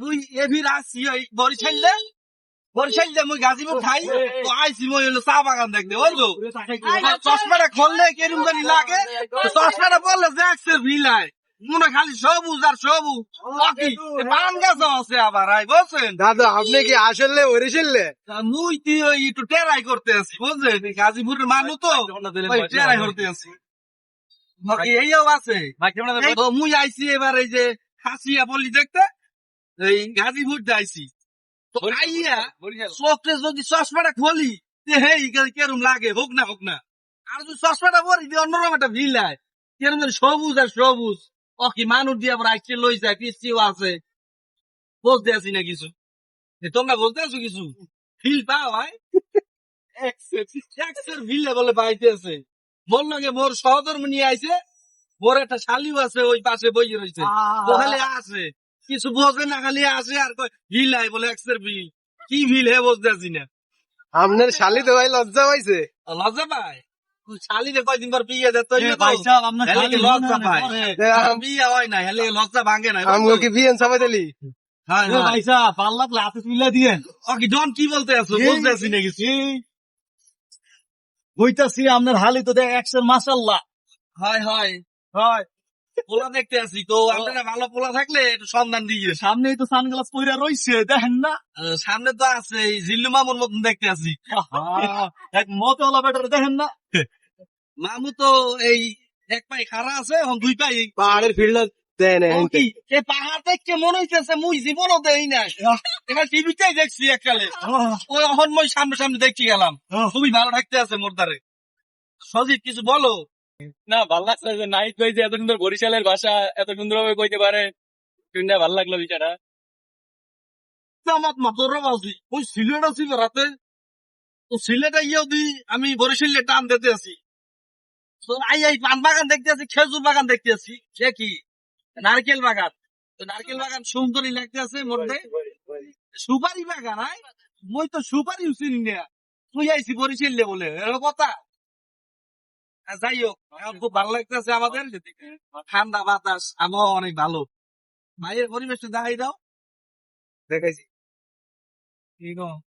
মুই এভির আসি ওই বরিশালে বরিশালে মুই গাজীপুর খাই তো আইসি মই হলো চা বাগান দেখতে বুঝলো চশমাটা খুললে কেরম জানি লাগে। চশমাটা বললে যে একশের ভিলায় মনে খালি সবুজ আর সবুজ। বাকি পান গাছ আছে আবার আই বলছেন দাদা আপনি কি আসলে মুই তুই ওই একটু টেরাই করতে আছি বুঝলেন এই গাজীপুরের মানুষ তো টেরাই করতে আছি। এইও আছে। মুই আইছি এবার এই যে হাসিয়া বলি দেখতে। এই গাজীপুর আইছি তো আইয়া চোখে যদি চশমাটা খোলি হেই কেরম লাগে হোক না হোক না। আর যদি চশমাটা পরি দিয়ে অন্যরকম একটা ভিলায় কেরম সবুজ আর সবুজ। ও কি মানুষ দিয়ে আবার আইসে লই যায় আছে। বলতে আছি না কিছু। তোমরা বলতে আছো কিছু? ফিল পাও ভাই এক্সের ভিলে বলে মোর সহধর্ম নিয়ে আইছে মোর একটা শালিও আছে ওই পাশে বই রয়েছে আছে। কিছু বোঝে না খালি আসে আর কয় ভিল আই বলে এক্সের ভিল। কি ভিল হে বুঝতে আছি না। আপনার শালি তো ভাই লজ্জা পাইছে। লজ্জা পায়? শালিরে কয়দিন পর বিয়ে দেয় তৈরি ভাই সাহেব আপনার লজ্জা পায়? বিয়ে হয় না হেলে লজ্জা ভাঙে না আমগো কি সবাই দিলি হ্যাঁ ভাই সাহেব পাল্লা বলতে আছো? বুঝতে আছি না কিছু। হইতাছি আপনার হালি তো দেখ একশো মাসাল্লাহ হয় হয়। হয়। পোলা দেখতে আছি তো আপনারা ভালো পোলা থাকলে একটু সন্ধান দিয়ে সামনেই তো সানগ্লাস পইরা রইছে দেখেন না? সামনে তো আছে জিল্লু মামুর মতন দেখতে আছি এক মতে হলো বেটার দেখেন না? মামু তো এই এক পাই খাড়া আছে এখন দুই পাই পাহাড়ের ফিল্ড দেন ও কি? এই পাহাড় দেখতে মনে হইতেছে মুই জীবনও দেই নাই। এবার টিভিতেই দেখছি এককালে। ওই এখন মই সামনে সামনে দেখতে গেলাম খুবই ভালো থাকতে আছে মোরদারে সজিব কিছু বলো? না, ভালো লাগছে যে নাইট যে এত সুন্দর বরিশালের ভাষা, এত সুন্দর ভাবে কইতে পারে। শুনে ভালো লাগল বিচারা আমার মাতর ওই সিলেট আছি বেড়াতে তো সিলেটে গিয়েও দি, আমি বরিশালে টান দিতে আছি। আই আই, পান বাগান দেখতে আছি, খেজুর বাগান দেখতে আছি। সে কি? নারকেল বাগান। তো নারকেল বাগান সুন্দরী লাগতে আছে মধ্যে। সুপারি বাগান মই তো সুপারি চিনি না। তুই আইসি বরিশালে বলে, এরকম কথা। যাই হোক খুব ভালো লাগতেছে আমাদের। ঠান্ডা বাতাস, আবহাওয়া অনেক ভালো। ভাইয়ের পরিবেশটা দেখাই দাও। দেখাইছি। কি গো?